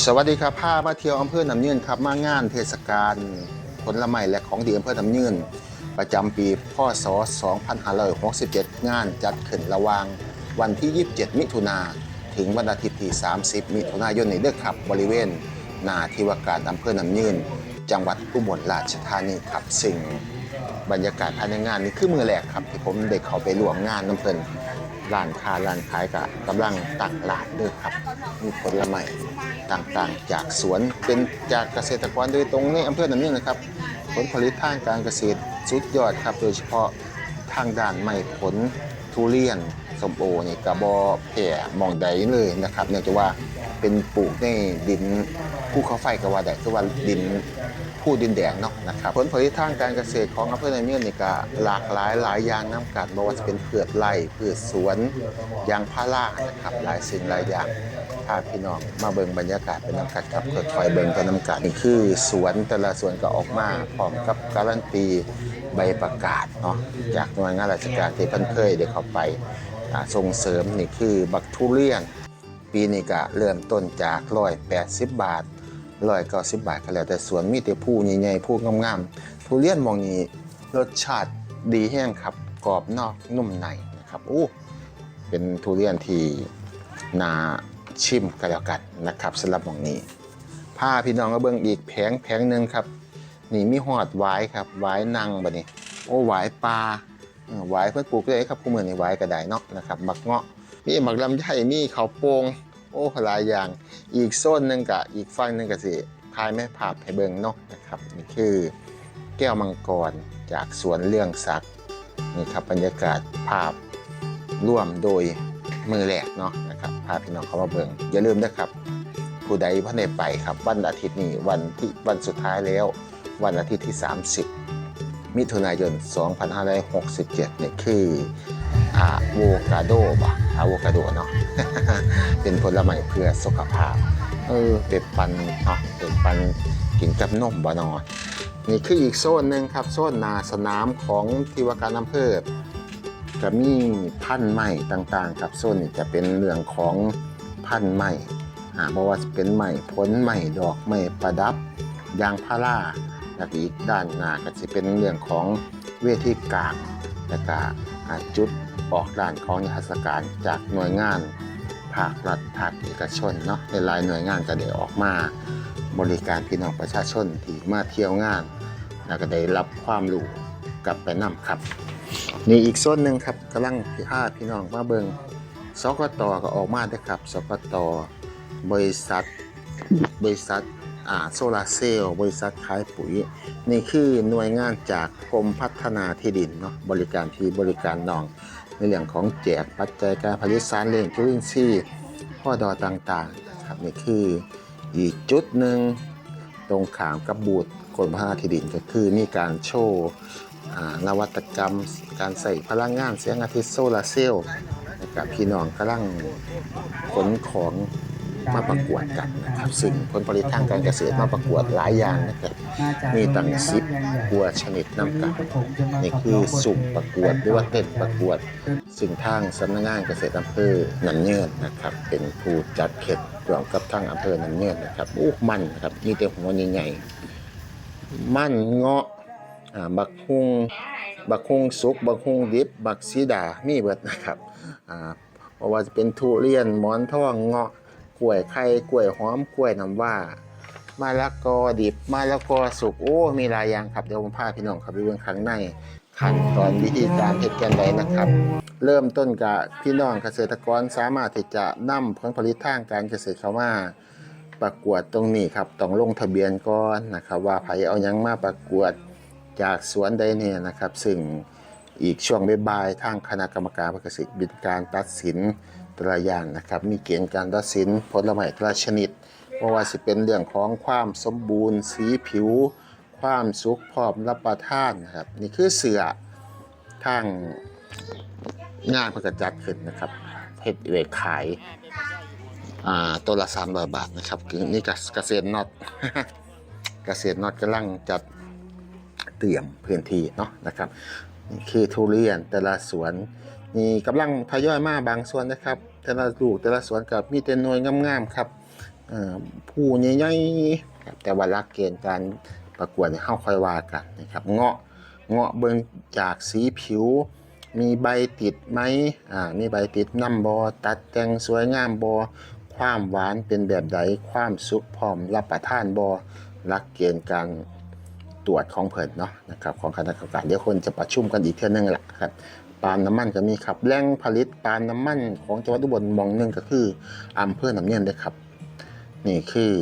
สวัสดีครับพามาเที่ยวอำเภอน้ำยืนครับมางานเทศกาลผลไม้และของดีอำเภอน้ำยืนประจำปีพศ 2567 งานจัดขึ้นระหว่างวันที่ 27 มิถุนาถึงวันอาทิตย์ที่ 30 มิถุนายนในเด้อครับบริเวณนาที่ว่าการอำเภอน้ำยืนจังหวัดอุบลราชธานีครับซึ่งบรรยากาศภายในงานนี้คือมือแรกครับที่ผมได้เข้าไปร่วมงานน้ำเพลินร้านค้าร้านขายก็กำลังตั้งร้านด้วยครับมีผลไม้ ต่างๆ จากสวนเป็นจากเกษตรกรโดยตรงในอำเภอหนำเนียนะครับ ผลผลิตทางการเกษตรสุดยอดครับ โดยเฉพาะทางด้านไม้ผลทุเรียนสมโอนี่กระบอแผ่มองใดเลยนะครับเนื่องจากว่าเป็นปลูกในดินภูเขาไฟกว่าใดคือว่าดินผู้ดินแดงเนาะนะครับผลผลิตทางการเกษตรของอำเภอหนเนียนี่ก็หลากหลายหลายอย่างน้ำกัดบ่ว่าจะเป็นพืชไร่พืชสวนยางพารานะครับหลายสิ่งหลายอย่าง พาพี่น้องมาเบิ่งบรรยากาศเป็นน้ำกัดครับค่อยเบิ่งเป็นน้ำกัดนี่คือสวนแต่ละสวนก็ออกมาพร้อมกับการันตีใบประกาศเนาะจากหน่วยงานราชการที่เพิ่นเคยได้เข้าไปส่งเสริมนี่คือบักทุเรียน ปีนี้ก็เริ่มต้นจาก180บาท190บาทก็แล้วแต่สวนมีแต่ผู้ใหญ่ๆผู้งามๆทุเรียนมองนี้รสชาติดีแห้งครับกรอบนอกนุ่มในนะครับอู้เป็นทุเรียนที่นา ชิมกันแล้วกันนะครับสำหรับมองนี้พาพี่น้องมาเบิ่งอีกแผงแผงหนึ่งครับนี่มีหอดหวายครับหวายนางบะนี่โอ้หวายปลาเออหวายเพื่อปลูกได้ครับคู่มือนี่หวายกระไดเนาะนะครับบักเงาะมีหมักลำไยมีเขาโปงโอ้หลายอย่าง อีกโซนหนึ่งกะอีกฝั่งหนึ่งกะสิพายแม่ภาพให้เบิ่งเนาะนะครับนี่คือแก้วมังกรจากสวนเรื่องศักนี่ครับบรรยากาศภาพร่วมโดยมือแรกเนาะ พาพี่น้องเข้ามาเบิงอย่าลืมนะครับ ผู้ใดพ่ได้ไปครับ วันอาทิตย์นี้วันที่วันสุดท้ายแล้ว วันอาทิตย์ที่ 30 มิถุนายน 2567เนี่ยคืออะโวคาโดบ่ะอะโวคาโดเนาะเป็นผลไม้เพื่อสุขภาพ เออเป็ดปันเนาะเป็ดปันกินกับนมบ่นอนนี่คืออีกโซนหนึ่งครับ โซนนาสนามของที่ว่าการอำเภอ จะมีพันธุ์ใหม่ต่างๆครับโซนนี้จะเป็นเรื่องของพันธุ์ใหม่อ่าเพราะว่าเป็นใหม่ผลใหม่ดอกใหม่ประดับยางพาราแล้วก็อีกด้านหน้าก็จะเป็นเรื่องของเวทีกลางแล้วก็จุดออกด้านของนิทรรศการจากหน่วยงานภาครัฐภาคเอกชนเนาะในหลายหน่วยงานก็ได้ออกมา บริการพี่น้องประชาชนที่มาเที่ยวงานแล้วก็ได้รับความรู้กลับไปนำครับ นี่อีกโซนหนึ่งครับกำลังพี่ห้าพี่น้องมาเบิงสกตก็ออกมาได้ครับสกตบริษัท บริษัทอ่าโซลาเซลล์บริษัทขายปุ๋ย นี่คือหน่วยงานจากกรมพัฒนาที่ดินเนาะบริการที่บริการน้อง ในเรื่องของแจกปัจจัยการผลิตสารเลี้ยงจุลินทรีย์พ่อดอต่างๆนะครับนี่คืออีกจุดหนึ่งตรงขามกับบูธกรมพัฒนาที่ดินก็คือมีการโชว์ นวัตกรรมการใส่พลังงานแสงอาทิตย์โซลาร์เซลล์นะครับพี่น้องกำลังขนของมาประกวดกันนะครับ ซึ่งผลผลิตทางการเกษตรมาประกวดหลายอย่างนะครับมีตั้งสิบกว่าชนิดนำกันนี่คือสุ่มประกวดหรือว่าเต้นประกวด ซึ่งทางสำนักงานเกษตรอำเภอหนันเนินนะครับ เป็นผู้จัดเขตร่วมกับทางอำเภอหนันเนินนะครับอู้มันนะครับมีแต่หัวใหญ่ๆมันเงาะ อ่าบักฮุงบักฮุงสุก บักฮุงดิบ บักซีดามีเบิดนะครับอ่าเพราะว่าจะเป็นทุเรียนหมอนทองเงาะกล้วยไข่กล้วยหอมกล้วยน้ำว้ามะละกอดิบมะละกอสุกโอ้มีหลายอย่างครับเดี๋ยวผมพาพี่น้องครับไปเบิ่งข้างในขั้นตอนวิธีการเฮ็ดกันไดนะครับ เริ่มต้นกับพี่น้องเกษตรกรสามารถที่จะนำผลผลิตทางการเกษตรเข้ามาประกวดตรงนี้ครับต้องลงทะเบียนก่อนนะครับ ว่าไผเอายังมาประกวด จากสวนใดเนี่ยนะครับ ซึ่งอีกช่วงบ่ายทางคณะกรรมการเกษตรบินการตัดสินต่ละยางนะครับ มีเกณฑ์การตัดสินผลไม้ต่ละชนิดเพราะว่าสิเป็นเรื่องของความสมบูรณ์ สีผิว ความสุขพร้อมรับประทานนะครับ นี่คือเสือทางงานประจัดขึ้นนะครับเฮ็ดไว้ขายตัวละ300บาทนะครับนี่กเกษตรน็อตเกษตรน็อตกำลังจัด เตรียมพื้นที่เนาะนะครับนี่คือทุเรียนแต่ละสวนนี่กำลังทยอยมาบางส่วนนะครับ แต่ละลูกแต่ละสวนกับมีแต่หน่วยงามๆครับผู้ใหญ่ๆแต่ว่าลักเกณฑ์การประกวดเนี่ยเฮาค่อยว่ากันนะครับเงาะเงาะเบิ่งจากสีผิว มีใบติดไหมอ่ามีใบติดน้ำบอตัดแต่งสวยงามบอความหวานเป็นแบบใดความสุกพร้อมรับประทานบอลักเกณฑ์การ ตรวจของเพิ่นเนาะนะครับของคณะกรรมการเดี๋ยวคนจะประชุมกันอีกเทื่อนึงแหละครับปาล์มน้ำมันก็มีครับแหล่งผลิตปาล์มน้ำมันของจังหวัดอุบลมองหนึงก็คืออำเภอหนำเนียนเด้ครับ นี่คือ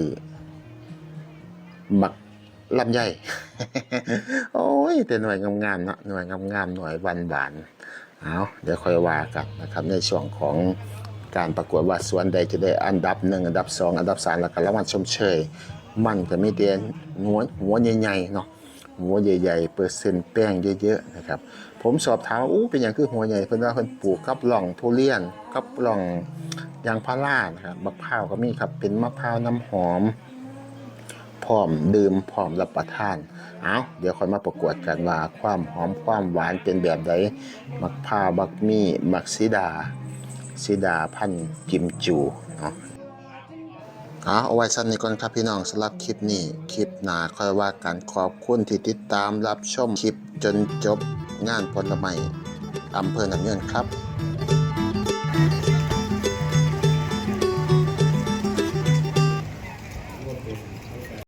บักลำไยโอ้ยแต่หน่วยงามๆเนาะหน่วยงามๆหน่วยหวานหวานๆเอาเดี๋ยวค่อยว่ากันนะครับในช่วงของการประกวดว่าสวนใดจะได้อันดับหนึ่งอันดับสองอันดับสามแล้วก็รางวัลชมเชย มันก็มีเดียนหัวหัวใหญ่ๆเนาะหัวใหญ่ ๆ เปอร์เซ็นต์แป้งเยอะๆนะครับ ผมสอบถามว่าอู้เป็นอย่างคือหัวใหญ่เพิ่นว่าเพิ่นปลูกกับหล่องทุเรียนกับหล่องยางพารานะครับมะพร้าวก็มีครับเป็นมะพร้าวน้ำหอมพร้อมดื่มพร้อมรับประทาน เอาเดี๋ยวค่อยมาประกวดกันว่าความหอมความหวานเป็นแบบใดมะพร้าวบักมี่มักซิดาซิดาพันธุ์กิมจูเนาะ เอาเอาไว้สั้นนี้ก่อนครับพี่น้องสำหรับคลิปนี้ คลิปหน้าค่อยว่ากันขอบคุณที่ติดตามรับชมคลิปจนจบงานผลไม้อำเภอหนำเงินครับ